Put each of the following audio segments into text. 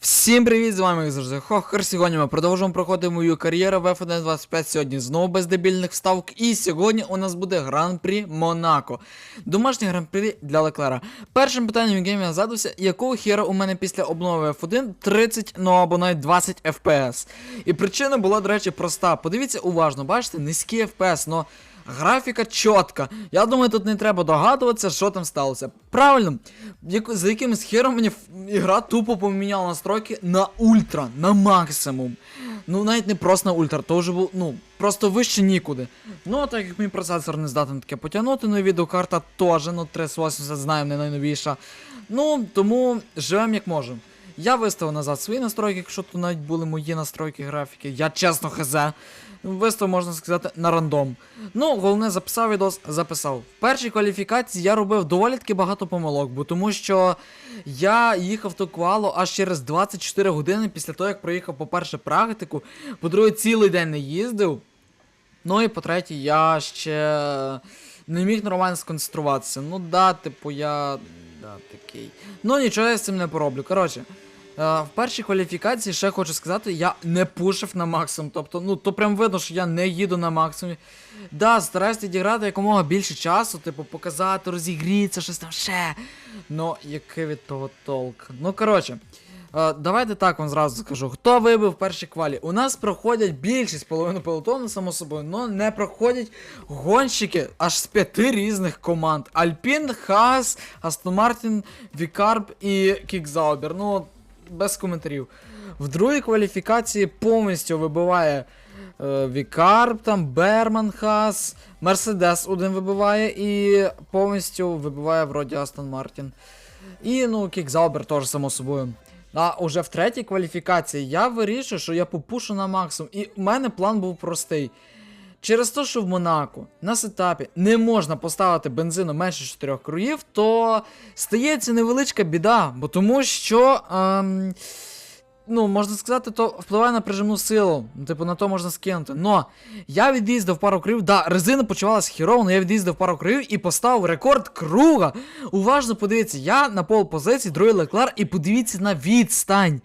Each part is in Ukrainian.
Всім привіт, з вами як завжди Хохер. Сьогодні ми продовжуємо проходити мою кар'єру в F1 25 сьогодні знову без дебільних вставок. І сьогодні у нас буде гран-прі Монако. Домашній гран-прі для Леклера. Першим питанням геймі я задався, якого хера у мене після обнови F1 30, ну або навіть 20 FPS. І причина була, до речі, проста. Подивіться уважно, бачите, низький FPS, но. Графіка чітка. Я думаю, тут не треба догадуватися, що там сталося. Правильно, яко- за якимось хером мені ігра тупо поміняла настройки на ультра, на максимум. Ну, навіть не просто на ультра, то вже був, ну, просто вище нікуди. Ну, так як мій процесор не здатний таке потягнути, ну і відеокарта теж, ну 380 знаємо, не найновіша. Ну, тому живемо як можемо. Я виставив назад свої настройки, якщо тут навіть були мої настройки графіки. Я чесно хз. Виставив, можна сказати, на рандом. Ну, головне, записав відос, записав. В першій кваліфікації я робив доволі таки багато помилок, бо тому що я їхав до квалу аж через 24 години після того, як проїхав, по-перше, практику, по-друге, цілий день не їздив. Ну і по-третє, я ще не міг нормально сконцентруватися. Ну да, типу, я. Да, такий. Ну нічого я з цим не пороблю. Коротше. Е, В першій кваліфікації ще хочу сказати, я не пушив на максимум. Тобто, ну, то прям видно, що я не їду на максимумі. Да, стараюсь відіграти якомога більше часу, типу, показати, розігрітися, щось там ще. Ну, який від того толк. Ну, коротше. Е, давайте так вам зразу скажу. Хто вибив в першій квалі? У нас проходять більшість половину пелотону, само собою, але не проходять гонщики аж з п'яти різних команд: Альпін, Хас, Астон Мартін, Вікарб і Кікзаубер. Ну, без коментарів. В другій кваліфікації повністю вибиває е, Вікарб, там Берман Хас, Мерседес один вибиває і повністю вибиває вроді Астон Мартін. І ну, Кікзаубер теж само собою. А уже в третій кваліфікації я вирішив, що я попушу на максимум. І в мене план був простий. Через те, що в Монако на сетапі не можна поставити бензину менше 4 круїв, то стається невеличка біда, бо тому що. Ем, Ну, можна сказати, то впливає на прижимну силу. Ну, Типу, на то можна скинути. Но я від'їздив пару кругів, да, резина почувалася хірово, але я від'їздив пару кругів і поставив рекорд круга. Уважно подивіться, я на пол позиції, другий Леклар, і подивіться на відстань.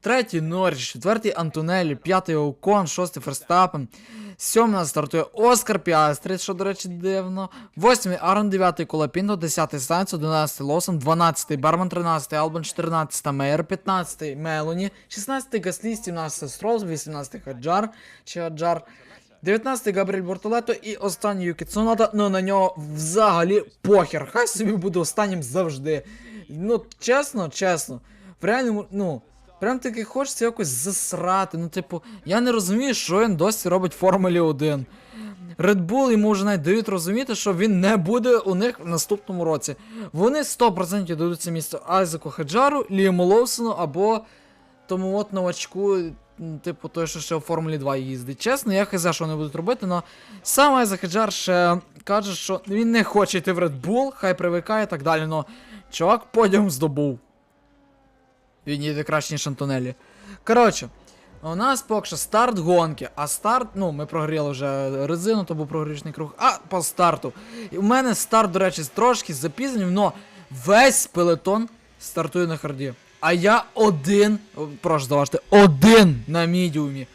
Третій Норріч, четвертий Антонелі, п'ятий Окон, шостий Ферстапен, сьомий стартує Оскар Піастрі, що, до речі, дивно. Восьмий Арон, дев'ятий Колапінто, десятий Сайнс, одинадцятий Лосон, дванадцятий Барман, тринадцятий Албан, чотирнадцятий Мейер, п'ятнадцятий Мелоні, шістнадцятий Гаслі, сімнадцятий Стролз, вісімнадцятий Хаджар, чи Хаджар, 19-й Габріель Бортолето і останній Юкі Цунода, ну на нього взагалі похер. Хай собі буде останнім завжди. Ну, чесно, чесно. В реальному, ну, прям таки хочеться якось засрати. Ну, типу, я не розумію, що він досі робить в Формулі 1. Red Bull йому вже навіть дають розуміти, що він не буде у них в наступному році. Вони 100% дадуть це місце Айзеку Хаджару, Ліаму Лоусону або тому от новачку, типу той, що ще в Формулі 2 їздить. Чесно, я хз, що вони будуть робити, але сам Айзек Хаджар ще каже, що він не хоче йти в Red Bull, хай привикає і так далі, но чувак подіум здобув. Він їде краще, ніж Антонелі. Коротше, у нас поки що старт гонки, а старт, ну, ми прогріли вже резину, то був прогрішний круг, а по старту. І у мене старт, до речі, трошки з запізненням, але весь пелетон стартує на харді. А я один, прошу заважте, один на мідіумі.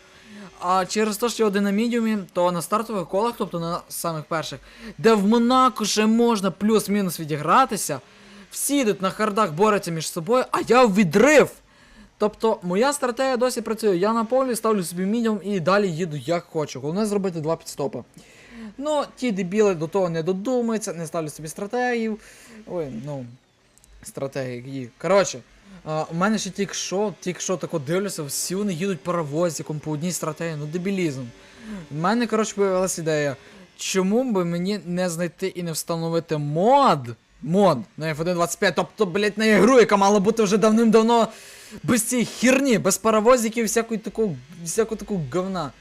А через те, що я один на мідіумі, то на стартових колах, тобто на самих перших, де в Монако ще можна плюс-мінус відігратися, всі йдуть на хардах борються між собою, а я в відрив. Тобто, моя стратегія досі працює. Я на ставлю собі мінімум і далі їду як хочу. Головне зробити два підстопи. Ну, ті дебіли до того не додумаються, не ставлять собі стратегію. Ой, ну. Стратегії. Коротше, у мене ще тільки що, тільки що тако дивлюся, всі вони їдуть паровозиком по одній стратегії, ну дебілізм. У мене, коротше, появилася ідея. Чому би мені не знайти і не встановити мод? Мод на F1.25, тобто, блять, на ігру, яка мала бути вже давним-давно без цієї херні, без паровозиків, всякої такого, всякого такого говна.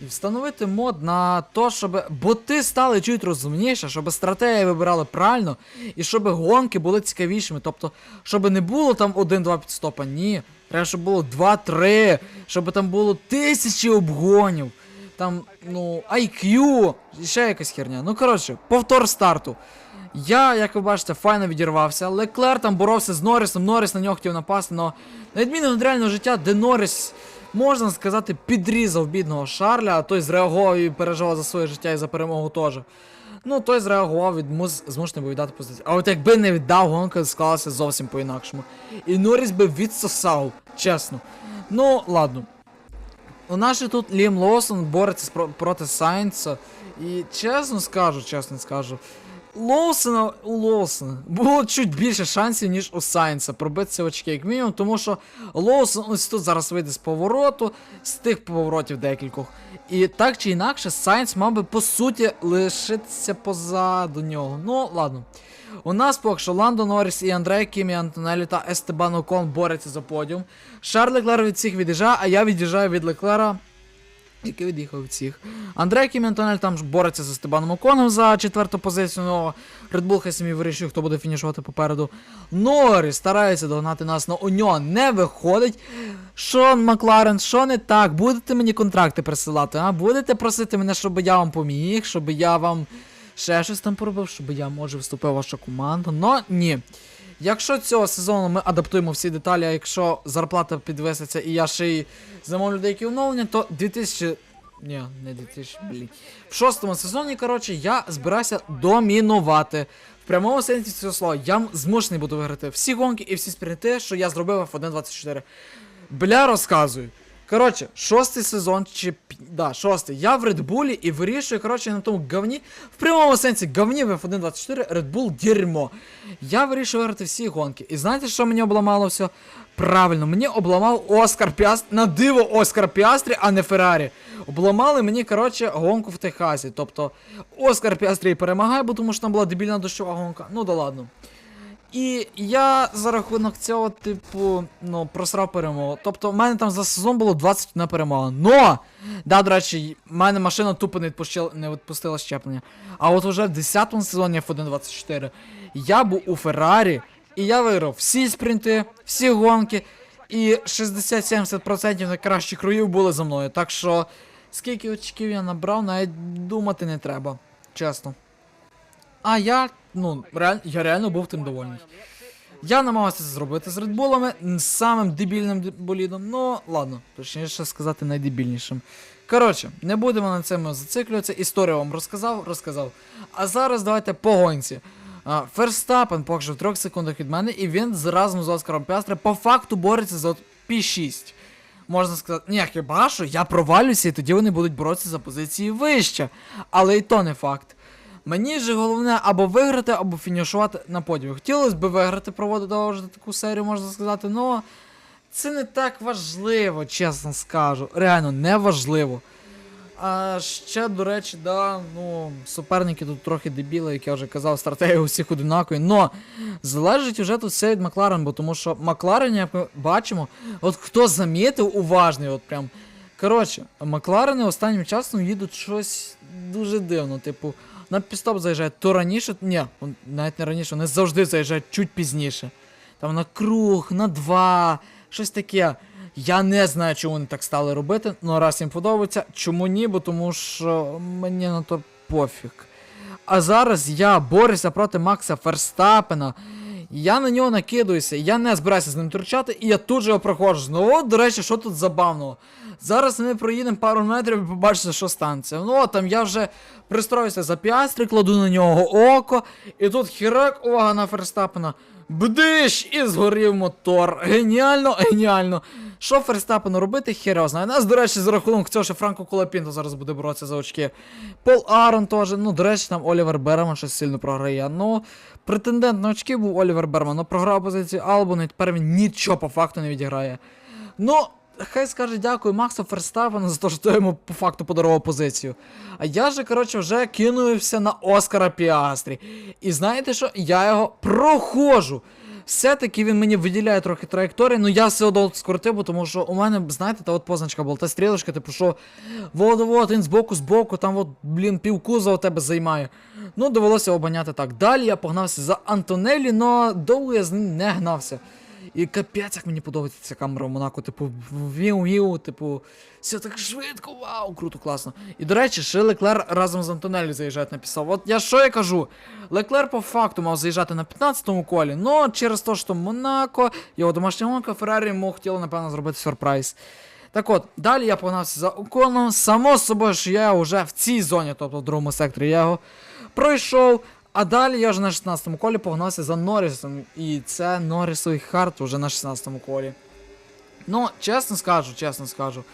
І встановити мод на то, щоб боти стали чуть розумніше, щоб стратегії вибирали правильно, і щоб гонки були цікавішими. Тобто, щоб не було там один-два підстопа, ні. Треба, щоб було 2-3, щоб там було тисячі обгонів. Там, ну, IQ, ще якась херня. Ну, коротше, повтор старту. Я, як ви бачите, файно відірвався. Леклер там боровся з Норрісом, Норріс на нього хотів напасти, але на відміну від реального життя, де Норріс, можна сказати, підрізав бідного Шарля, а той зреагував і переживав за своє життя і за перемогу теж. Ну, той зреагував, від мус... змушений був віддати позицію. А от якби не віддав, гонка склалася зовсім по-інакшому. І Норріс би відсосав, чесно. Ну, ладно. У нас же тут Лім Лоусон бореться проти Сайнса. І чесно скажу, чесно скажу. Лоусона у Лоусона було чуть більше шансів, ніж у Сайнса пробитися очки, як мінімум, тому що Лоусон ось тут зараз вийде з повороту, з тих поворотів декількох. І так чи інакше, Сайнс мав би по суті лишитися позаду нього. Ну, ладно. У нас поки що Ландо Норріс і Андрей Кімі Антонелі та Естебан Окон борються за подіум. Шарль Леклер від всіх від'їжджає, а я від'їжджаю від Леклера. Який від'їхав всіх. Андрей Кімінтонель там ж бореться з Естебаном Оконом за четверту позицію. Ну, Red Bull хай самі вирішує, хто буде фінішувати попереду. Норріс старається догнати нас, але у нього не виходить. Що Макларен, що не так? Будете мені контракти присилати, а? Будете просити мене, щоб я вам поміг, щоб я вам ще щось там поробив, щоб я, може, вступив в вашу команду. Но ні. Якщо цього сезону ми адаптуємо всі деталі, а якщо зарплата підвиситься і я ще й замовлю деякі оновлення, то 2000. Ні, не 2000, блін. В шостому сезоні, коротше, я збираюся домінувати. В прямому сенсі цього слова, я змушений буду виграти всі гонки і всі спринти, що я зробив в 1.24. Бля, розказую. Коротше, шостий сезон, чи да, шостий. Я в Редбулі і вирішую, коротше, на тому говні. В прямому сенсі говні в F1.24 Red Bull дерьмо. Я вирішив виграти всі гонки. І знаєте, що мені обламало все? Правильно, мені обламав Оскар Піастрі, на диво Оскар Піастрі, а не Феррарі. Обламали мені, коротше, гонку в Техасі. Тобто, Оскар Піастрі перемагає, бо тому що там була дебільна дощова гонка. Ну да ладно. І я за рахунок цього, типу, ну, просрав перемогу. Тобто, в мене там за сезон було 21 перемога. Но! Да, до речі, в мене машина тупо не відпустила, не відпустила щеплення. А от уже в 10 сезоні F1.24 я був у Феррарі, і я виграв всі спринти, всі гонки, і 60-70% найкращих круїв були за мною. Так що, скільки очків я набрав, навіть думати не треба. Чесно. А я, ну, реаль, я реально був тим довольний. Я намагався це зробити з редбулами, самим дебільним болідом, ну ладно, точніше сказати, найдебільнішим. Коротше, не будемо на цьому зациклюватися. Історію вам розказав, розказав. А зараз давайте по гонці. Ферстапен поки що в 3 секундах від мене, і він разом з Оскаром Пястре по факту бореться за P6. Можна сказати, ні, хіба що я провалюся, і тоді вони будуть боротися за позиції вище. Але і то не факт. Мені ж головне або виграти, або фінішувати на подіумі. Хотілося б виграти, проводити таку серію, можна сказати, але це не так важливо, чесно скажу. Реально, не важливо. А ще, до речі, да, ну, суперники тут трохи дебіли, як я вже казав, стратегія у всіх одинакові. Но залежить уже тут все від Макларен, бо тому що Макларен, як ми бачимо, от хто замітив, уважний, от прям. Коротше, Макларени останнім часом їдуть щось дуже дивно. Типу, на пістоп заїжджають то раніше, ні, навіть не раніше, вони завжди заїжджають чуть пізніше. Там на круг, на два, щось таке. Я не знаю, чому вони так стали робити, але раз їм подобається, чому ні, бо тому що мені на то пофіг. А зараз я борюся проти Макса Ферстапена. Я на нього накидуюся, я не збираюся з ним торчати, і я тут же його проходжу. Ну от, до речі, що тут забавного? Зараз ми проїдемо пару метрів і побачите, що станеться. Ну от там я вже пристроюся за піастри, кладу на нього око, і тут хірак, увага на Ферстапена. Бдиш! І згорів мотор. Геніально, геніально. Що Ферстапену робити, його знає. Нас, до речі, за рахунок цього, що Франко Колапінто зараз буде боротися за очки. Пол Арон теж. Ну, до речі, там Олівер Берман щось сильно програє. Ну, претендент на очки був Олівер Берман, ну програв позицію Албону, і тепер він нічого по факту не відіграє. Ну, хай скаже дякую Максу Ферстапену за те, що той йому по факту подарував позицію. А я же, коротше, вже кинувся на Оскара Піастрі. І знаєте що? Я його проходжу. Все-таки він мені виділяє трохи траєкторії, ну я все одно скоротив, тому що у мене, знаєте, та от позначка була, та стрілочка, типу, що вот, вот, він збоку, збоку, там от, блін, півкуза у тебе займає. Ну, довелося обганяти так. Далі я погнався за Антонелі, но довго я з ним не гнався. І капець, як мені подобається ця камера в Монако, типу, віу-віу, типу, все так швидко, вау, круто, класно. І до речі, ще Леклер разом з Антонелі заїжджати написав. От я що я кажу? Леклер по факту мав заїжджати на 15-му колі, но через те, що Монако, його домашня гонка, Феррарі йому хотіло, напевно, зробити сюрприз. Так от, далі я погнався за Оконом. Само собою, що я вже в цій зоні, тобто в другому секторі, я його пройшов. А далі я вже на 16-му колі погнався за Норрісом. І це Норрісовий хард вже на 16-му колі. Ну, чесно скажу, чесно скажу.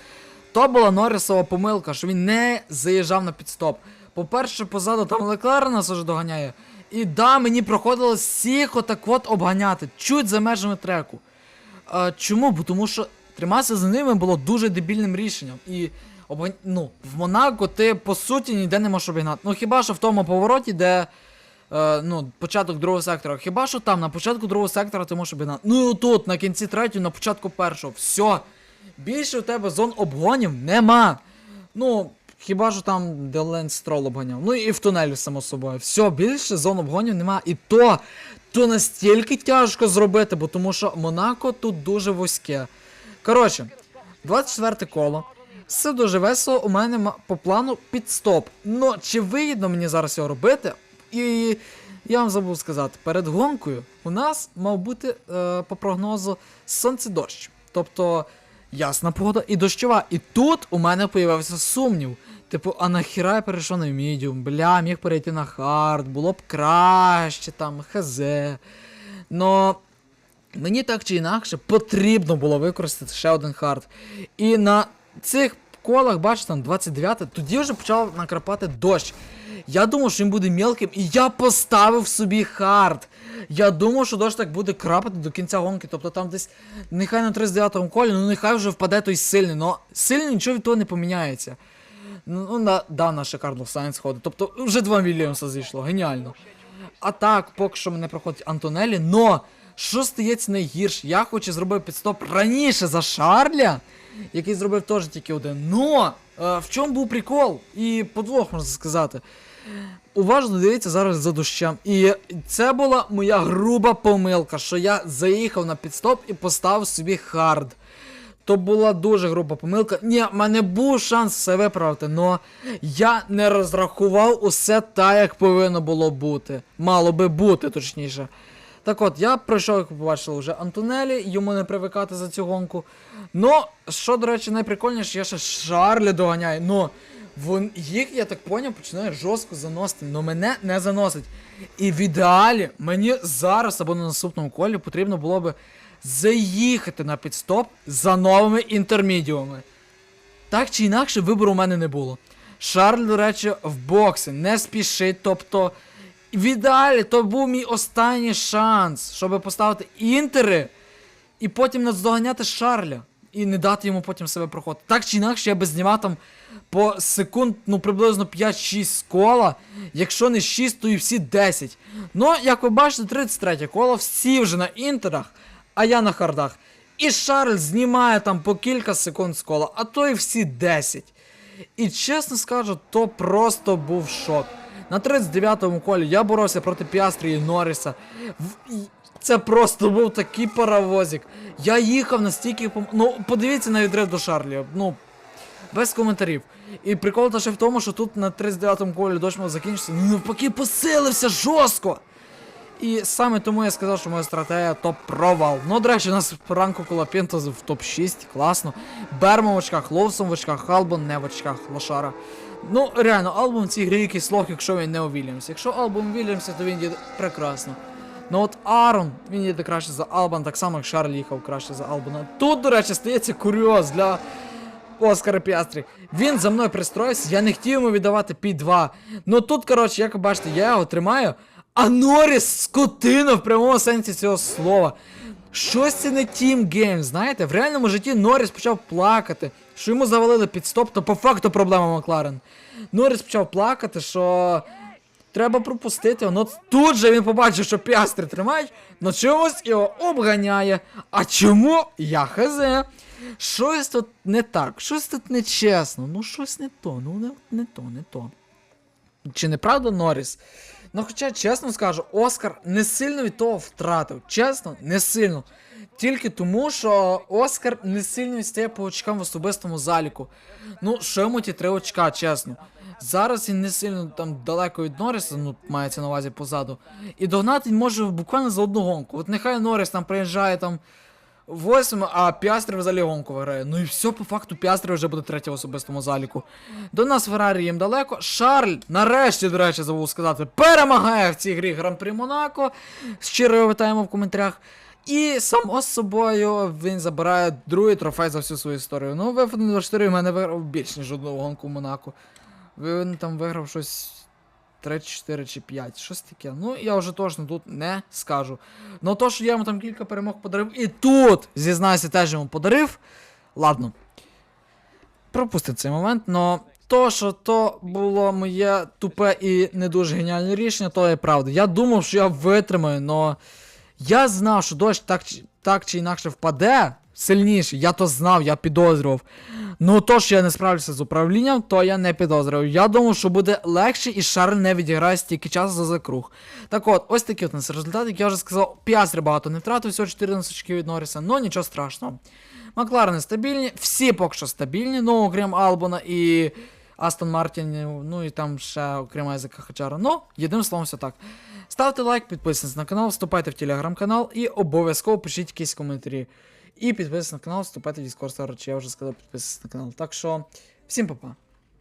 То була Норрісова помилка, що він не заїжджав на підстоп. По-перше, позаду там Леклер нас уже доганяє. І да, мені проходилось всіх отак от обганяти, чуть за межами треку. А, чому? Бо тому що триматися за ними було дуже дебільним рішенням. І обган... ну, в Монако ти по суті ніде не можеш обігнати. Ну хіба що в тому повороті, де е, ну, початок другого сектора. Хіба що там на початку другого сектора ти можеш обігнати. Ну і тут, на кінці третього, на початку першого. Все. Більше у тебе зон обгонів нема. Ну, хіба що там де Ленс Строл обганяв. Ну і в тунелі, само собою. Все, більше зон обгонів нема. І то, то настільки тяжко зробити, бо тому що Монако тут дуже вузьке. Коротше, 24 коло. Все дуже весело, у мене по плану підстоп. Ну, чи вигідно мені зараз його робити? І я вам забув сказати, перед гонкою у нас мав бути е, по прогнозу сонце-дощ. Тобто ясна погода і дощова. І тут у мене появився сумнів. Типу, а нахіра я перейшов на медіум? Бля, міг перейти на хард, було б краще там, хз. Но мені так чи інакше потрібно було використати ще один хард. І на цих колах, бачите, там 29 тоді вже почав накрапати дощ. Я думав, що він буде мелким, і я поставив собі хард. Я думав, що дощ так буде крапати до кінця гонки. Тобто там десь нехай на 39-му колі, ну нехай вже впаде той сильний. Но сильний нічого від того не поміняється. Ну, на, да, на шикарно Сайнс ходить. Тобто вже два Вільямса зійшло, геніально. А так, поки що мене проходить Антонелі, но що стається найгірше? Я хочу зробити підстоп раніше за Шарля, який зробив теж тільки один. Но е, в чому був прикол? І подвох можна сказати. Уважно дивіться зараз за дощем. І це була моя груба помилка, що я заїхав на підстоп і поставив собі хард. То була дуже груба помилка. Ні, в мене був шанс все виправити, але я не розрахував усе так, як повинно було бути. Мало би бути, точніше. Так от, я пройшов, як побачили, вже Антонелі, йому не привикати за цю гонку. Ну, що, до речі, найприкольніше, я ще Шарлі доганяю. Ну, вон, їх, я так поняв, починає жорстко заносити, але мене не заносить. І в ідеалі мені зараз або на наступному колі потрібно було би заїхати на підстоп за новими інтермідіумами. Так чи інакше, вибору у мене не було. Шарль, до речі, в боксі не спішить, тобто. В ідеалі то був мій останній шанс, щоб поставити інтери і потім наздоганяти Шарля. І не дати йому потім себе проходити. Так чи інакше, я би знімав там по секунд, ну приблизно 5-6 з кола. Якщо не 6, то і всі 10. Ну, як ви бачите, 33 коло, всі вже на інтерах, а я на хардах. І Шарль знімає там по кілька секунд з кола, а то і всі 10. І чесно скажу, то просто був шок. На 39-му колі я боровся проти Піастрі і Норріса. Це просто був такий паровозик. Я їхав настільки. Ну, подивіться на відрив до Шарлі. Ну, без коментарів. І прикол ще в тому, що тут на 39-му колі дощ мав закінчитися. Ну, навпаки, посилився жорстко. І саме тому я сказав, що моя стратегія топ провал. Ну, до речі, у нас ранку Колопінто в топ-6, класно. Берма в очках, Лоусон в очках, Албон не в очках, Лошара. Ну, реально, Албон в цій грі якийсь лох, якщо він не у Вільямсі. Якщо Албон у Вільямсі, то він їде прекрасно. Ну от Арон, він їде краще за Албан, так само як Шарль їхав краще за Албана. Тут, до речі, стається курйоз для Оскара Піастрі. Він за мною пристроївся, я не хотів йому віддавати P2. Ну тут, коротше, як ви бачите, я його тримаю, а Норріс скотина в прямому сенсі цього слова. Щось це не Team Game, знаєте? В реальному житті Норріс почав плакати, що йому завалили підстоп, то по факту проблема Макларен. Норріс почав плакати, що треба пропустити. Ну тут же він побачив, що піастри тримають, но чомусь його обганяє. А чому? Я хз. Щось тут не так, щось тут не чесно, ну щось не то, ну не, не то, не то. Чи не правда, Норріс? Ну, хоча, чесно скажу, Оскар не сильно від того втратив. Чесно, не сильно. тільки тому, що Оскар не сильно стає по очкам в особистому заліку. Ну, що йому ті три очка, чесно. Зараз він не сильно там далеко від Норріса, ну, мається на увазі позаду. І догнати він може буквально за одну гонку. От нехай Норріс там приїжджає там восьмим, а Піастрі взагалі гонку виграє. Ну і все, по факту, Піастрі вже буде третє в особистому заліку. До нас Феррарі їм далеко. Шарль, нарешті, до речі, забув сказати, перемагає в цій грі Гран-прі Монако. Щиро вітаємо в коментарях. І само собою він забирає другий трофей за всю свою історію. Ну, в F1 24 в мене виграв більш ніж одну гонку в Монако. Він там виграв щось 3, 4 чи 5, щось таке. Ну, я вже точно тут не скажу. Ну то, що я йому там кілька перемог подарив, і тут, зізнаюся, теж йому подарив. Ладно. Пропустив цей момент, но то, що то було моє тупе і не дуже геніальне рішення, то є правда. Я думав, що я витримаю, но я знав, що дощ так, так чи інакше впаде сильніше. Я то знав, я підозрював. Ну то, що я не справлюся з управлінням, то я не підозрював. Я думав, що буде легше і Шарль не відіграє стільки часу за закруг. Так от, ось такий от нас результат, як я вже сказав, Піастрі багато не втратив, всього 14 очків від Норріса, ну нічого страшного. Макларени стабільні, всі поки що стабільні, ну окрім Албона і Астон Мартін, ну і там ще окрім Айзека Хачара. Ну, єдиним словом, все так. Ставте лайк, підписуйтесь на канал, вступайте в телеграм-канал і обов'язково пишіть якісь коментарі. І підписуйтесь на канал, вступайте в Discord я вже сказав, підписуйтесь на канал. Так що, всім па-па.